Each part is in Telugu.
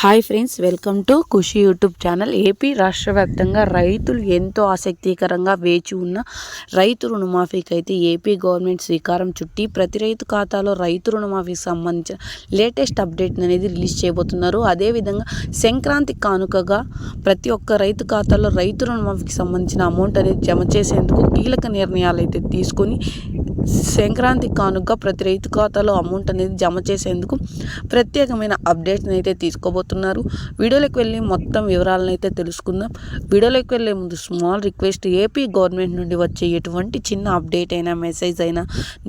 Hi friends welcome to Khushi YouTube channel AP రాష్ట్ర వ్యాప్తంగా రైతులు ఎంతో ఆసక్తికరంగా వేచి ఉన్న రైతు రుణమాఫీకి అయితే ఏపీ గవర్నమెంట్ శ్రీకారం చుట్టి ప్రతి రైతు ఖాతాలో రైతు రుణమాఫీకి సంబంధించిన లేటెస్ట్ అప్డేట్ అనేది రిలీజ్ చేయబోతున్నారు. అదేవిధంగా సంక్రాంతి కానుకగా ప్రతి ఒక్క రైతు ఖాతాలో రైతు రుణమాఫీకి సంబంధించిన అమౌంట్ అనేది జమ చేసేందుకు కీలక నిర్ణయాలు అయితే తీసుకొని సంక్రాంతి కానుక ప్రతి రైతు ఖాతాలో అమౌంట్ అనేది జమ చేసేందుకు ప్రత్యేకమైన అప్డేట్ని అయితే తీసుకోబోతున్నారు. వీడియోలోకి వెళ్ళి మొత్తం వివరాలను అయితే తెలుసుకుందాం. వీడియోలోకి వెళ్ళే ముందు స్మాల్ రిక్వెస్ట్ ఏపీ గవర్నమెంట్ నుండి వచ్చే ఎటువంటి చిన్న అప్డేట్ అయినా మెసేజ్ అయినా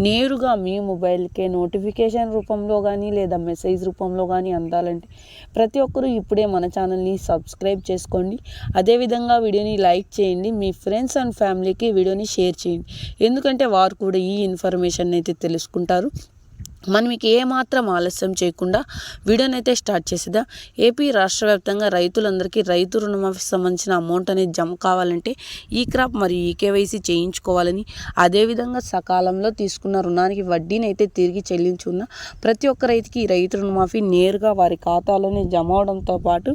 నేరుగా మీ మొబైల్కే నోటిఫికేషన్ రూపంలో కానీ లేదా మెసేజ్ రూపంలో కానీ అందాలంటే ప్రతి ఒక్కరూ ఇప్పుడే మన ఛానల్ని సబ్స్క్రైబ్ చేసుకోండి. అదేవిధంగా వీడియోని లైక్ చేయండి. మీ ఫ్రెండ్స్ అండ్ ఫ్యామిలీకి వీడియోని షేర్ చేయండి. ఎందుకంటే వారు కూడా ఈ ఇన్ఫర్మేషన్ అయితే తెలుసుకుంటారు. మనం మీకు ఏమాత్రం ఆలస్యం చేయకుండా వీడియోనైతే స్టార్ట్ చేసేదా ఏపీ రాష్ట్ర వ్యాప్తంగా రైతులందరికీ రైతు రుణమాఫీ సంబంధించిన అమౌంట్ అనేది జమ కావాలంటే ఈ క్రాప్ మరియు ఈ కేవైసీ చేయించుకోవాలని అదేవిధంగా సకాలంలో తీసుకున్న రుణానికి వడ్డీని అయితే తిరిగి చెల్లించుకున్న ప్రతి ఒక్క రైతుకి రైతు రుణమాఫీ నేరుగా వారి ఖాతాలోనే జమ అవడంతో పాటు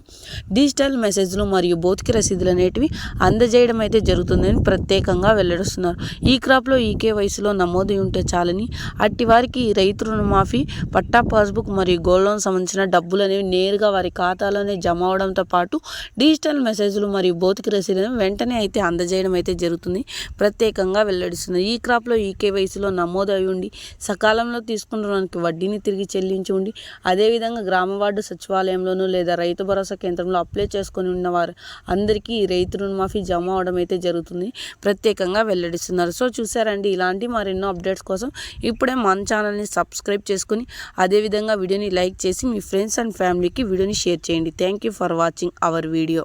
డిజిటల్ మెసేజ్లు మరియు భౌతిక రసీదులు అనేటివి అందజేయడం అయితే జరుగుతుందని ప్రత్యేకంగా వెల్లడిస్తున్నారు. ఈ క్రాప్లో ఈ కేవైసీలో నమోదు ఉంటే చాలని అట్టి వారికి రైతు రుణమాఫీ పట్టా పాస్బుక్ మరియు గోల్డ్ లోన్ సంబంధించిన డబ్బులు అనేవి నేరుగా వారి ఖాతాలోనే జమ అవడంతో పాటు డిజిటల్ మెసేజ్లు మరియు భౌతిక రసీదులను వెంటనే అయితే అందజేయడం అయితే జరుగుతుంది. ప్రత్యేకంగా వెల్లడిస్తుంది ఈ క్రాప్లో ఈ కేవైసీలో నమోదు అయి ఉండి సకాలంలో తీసుకున్న రుణానికి వడ్డీని తిరిగి చెల్లించి ఉండి అదేవిధంగా గ్రామ వార్డు సచివాలయంలోనూ లేదా రైతు భరోసా కేంద్రంలో అప్లై చేసుకొని ఉన్నవారు అందరికీ ఈ రైతు రుణమాఫీ జమ అవడం అయితే జరుగుతుంది. ప్రత్యేకంగా వెల్లడిస్తున్నారు. సో చూసారండి ఇలాంటి మరెన్నో అప్డేట్స్ కోసం ఇప్పుడే మన ఛానల్ని సబ్స్క్రైబ్ సబ్స్క్రైబ్ చేసుకుని అదేవిధంగా వీడియోని లైక్ చేసి మీ ఫ్రెండ్స్ అండ్ ఫ్యామిలీకి వీడియోని షేర్ చేయండి. Thank you for watching our video